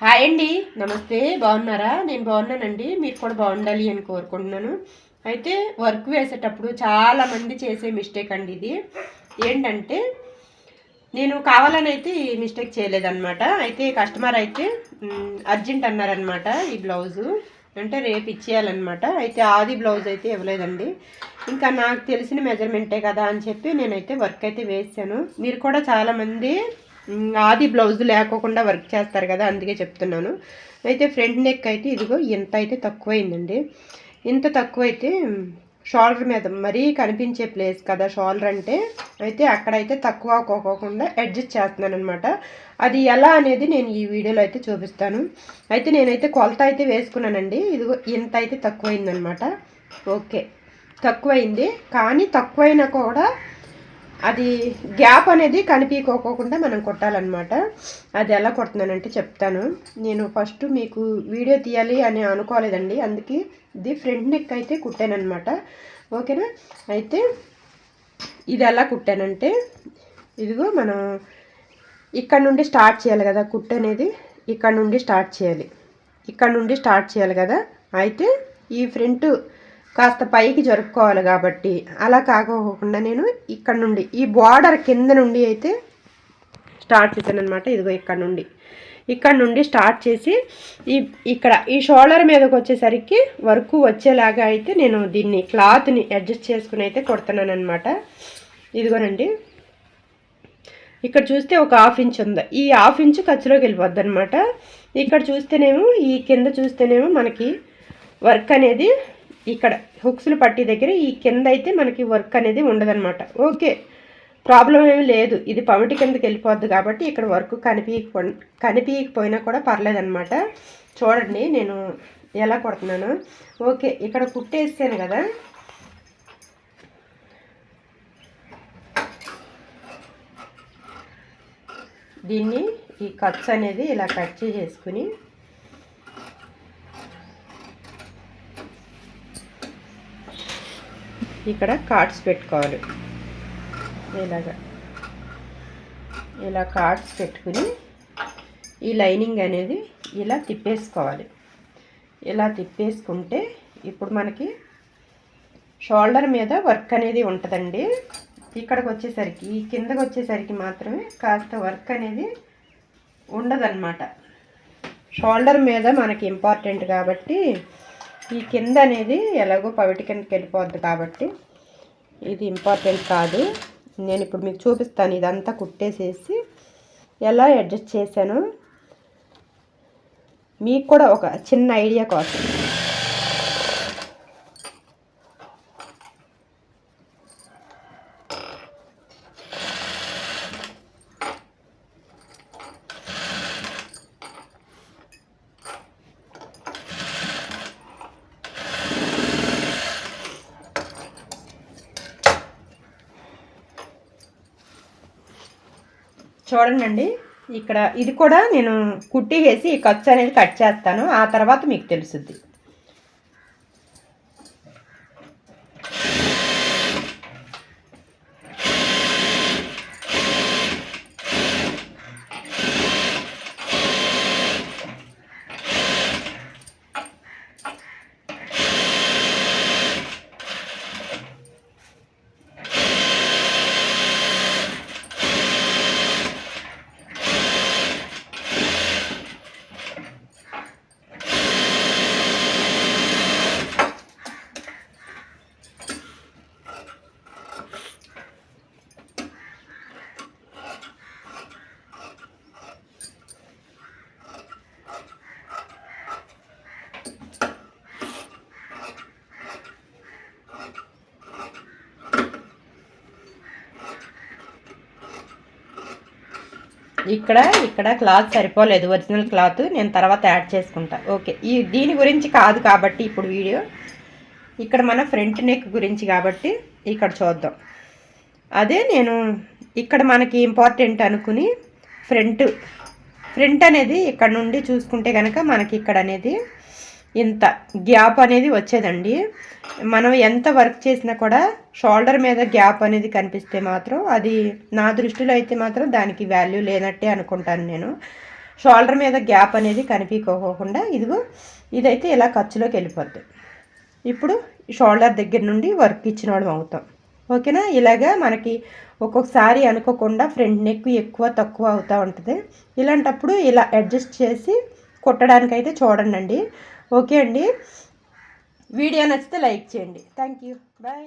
Hi అండి. నమస్తే. బాగున్నారా? నేను బాగున్నానండి. మీరు కూడా బాగుండాలి అని కోరుకుంటున్నాను. అయితే వర్క్ వేసేటప్పుడు చాలామంది చేసే మిస్టేక్ అండి ఇది. ఏంటంటే నేను కావాలని అయితే ఈ మిస్టేక్ చేయలేదన్నమాట. అయితే కస్టమర్ అయితే అర్జెంట్ అన్నారనమాట ఈ బ్లౌజు. అంటే రేపు ఇచ్చేయాలన్నమాట. అయితే ఆది బ్లౌజ్ అయితే ఇవ్వలేదండి. ఇంకా నాకు తెలిసిన మెజర్మెంటే కదా అని చెప్పి నేనైతే వర్క్ అయితే వేసాను. మీరు కూడా చాలామంది ఆది బ్లౌజ్ లేకోకుండా వర్క్ చేస్తారు కదా అందుకే చెప్తున్నాను. అయితే ఫ్రంట్ నెక్ అయితే ఇదిగో ఇంత అయితే తక్కువైందండి. ఇంత తక్కువైతే షోల్డర్ మీద మరీ కనిపించే ప్లేస్ కదా షోల్డర్ అంటే. అయితే అక్కడైతే తక్కువ అవ్వకోకుండా అడ్జస్ట్ చేస్తున్నాను అనమాట అది ఎలా అనేది నేను ఈ వీడియోలో అయితే చూపిస్తాను. అయితే నేనైతే కొలత అయితే వేసుకున్నానండి. ఇదిగో ఇంత అయితే తక్కువైందనమాట ఓకే తక్కువైంది. కానీ తక్కువైనా కూడా అది గ్యాప్ అనేది కనిపించుకోకుండా మనం కొట్టాలన్నమాట. అది ఎలా కొడుతున్నానంటే చెప్తాను. నేను ఫస్ట్ మీకు వీడియో తీయాలి అని అనుకోలేదండి. అందుకే ఇది ఫ్రంట్ నెక్ అయితే కుట్టానమాట ఓకేనా? అయితే ఇది ఎలా కుట్టానంటే ఇదిగో మనం ఇక్కడ నుండి స్టార్ట్ చేయాలి కదా కుట్టు అనేది. ఇక్కడ నుండి స్టార్ట్ చేయాలి. ఇక్కడ నుండి స్టార్ట్ చేయాలి కదా. అయితే ఈ ఫ్రంట్ కాస్త పైకి జరుపుకోవాలి కాబట్టి అలా కాకోకుండా నేను ఇక్కడ నుండి ఈ బార్డర్ కింద నుండి అయితే స్టార్ట్ చేశాను అనమాట ఇదిగో ఇక్కడ నుండి. ఇక్కడ నుండి స్టార్ట్ చేసి ఈ ఇక్కడ ఈ షోల్డర్ మీదకి వచ్చేసరికి వర్క్ వచ్చేలాగా అయితే నేను దీన్ని క్లాత్ని అడ్జస్ట్ చేసుకుని అయితే కొడుతున్నాను అనమాట ఇదిగోనండి. ఇక్కడ చూస్తే ఒక హాఫ్ ఇంచ్ ఉంది. ఈ హాఫ్ ఇంచ్ ఖర్చులోకి వెళ్ళిపోద్ది అనమాట ఇక్కడ చూస్తేనేమో ఈ కింద చూస్తేనేమో మనకి వర్క్ అనేది ఇక్కడ హుక్స్లు పట్టి దగ్గర ఈ కింద అయితే మనకి వర్క్ అనేది ఉండదన్నమాట. ఓకే ప్రాబ్లం ఏమి లేదు. ఇది పమిటి కిందకి వెళ్ళిపోద్ది కాబట్టి ఇక్కడ వర్క్ కనిపించకపో కనిపించకపోయినా కూడా పర్లేదన్నమాట. చూడండి నేను ఎలా కొడుతున్నాను. ఓకే ఇక్కడ కుట్టేసాను కదా. దీన్ని ఈ కట్స్ అనేది ఇలా కట్ చేసుకుని ఇక్కడ కార్డ్స్ పెట్టుకోవాలి. ఇలాగా. ఇలా కార్డ్స్ పెట్టుకుని ఈ లైనింగ్ అనేది ఇలా తిప్పేసుకోవాలి. ఇలా తిప్పేసుకుంటే ఇప్పుడు మనకి షోల్డర్ మీద వర్క్ అనేది ఉంటుందండి. ఇక్కడికి వచ్చేసరికి ఈ కిందకి వచ్చేసరికి మాత్రమే కాస్త వర్క్ అనేది ఉండదన్నమాట. షోల్డర్ మీద మనకి ఇంపార్టెంట్ కాబట్టి ఈ కింద అనేది ఎలాగో పవిటి కిందకి వెళ్ళిపోద్ది కాబట్టి ఇది ఇంపార్టెంట్ కాదు. నేను ఇప్పుడు మీకు చూపిస్తాను. ఇదంతా కుట్టేసేసి ఎలా అడ్జస్ట్ చేశాను? మీకు కూడా ఒక చిన్న ఐడియా కోసం. చూడండి ఇక్కడ ఇది కూడా నేను కుట్టి వేసి ఈ ఖర్చు అనేది కట్ చేస్తాను. ఆ తర్వాత మీకు తెలుసుద్ది. ఇక్కడ ఇక్కడ క్లాత్ సరిపోలేదు ఒరిజినల్ క్లాత్. నేను తర్వాత యాడ్ చేసుకుంటా. ఓకే ఈ దీని గురించి కాదు కాబట్టి ఇప్పుడు వీడియో. ఇక్కడ మన ఫ్రంట్ నెక్ గురించి కాబట్టి ఇక్కడ చూద్దాం. అదే నేను ఇక్కడ మనకి ఇంపార్టెంట్ అనుకుని ఫ్రంట్ ఫ్రంట్ అనేది ఇక్కడ నుండి చూసుకుంటే కనుక మనకి ఇక్కడ అనేది ఇంత గ్యాప్ అనేది వచ్చేదండి. మనం ఎంత వర్క్ చేసినా కూడా షోల్డర్ మీద గ్యాప్ అనేది కనిపిస్తే మాత్రం అది నా దృష్టిలో అయితే మాత్రం దానికి వాల్యూ లేనట్టే అనుకుంటాను నేను. షోల్డర్ మీద గ్యాప్ అనేది కనిపించుకోకుండా ఇదిగో ఇదైతే ఇలా ఖర్చులోకి వెళ్ళిపోద్ది. ఇప్పుడు షోల్డర్ దగ్గర నుండి వర్క్ ఇచ్చిన వాళ్ళం అవుతాం. ఓకేనా? ఇలాగా మనకి ఒక్కొక్కసారి అనుకోకుండా ఫ్రంట్ నెక్ ఎక్కువ తక్కువ అవుతూ ఉంటుంది. ఇలాంటప్పుడు ఇలా అడ్జస్ట్ చేసి కుట్టడానికైతే చూడండి అండి ఓకే అండి. వీడియో నచ్చితే లైక్ చేయండి. Thank you. బాయ్.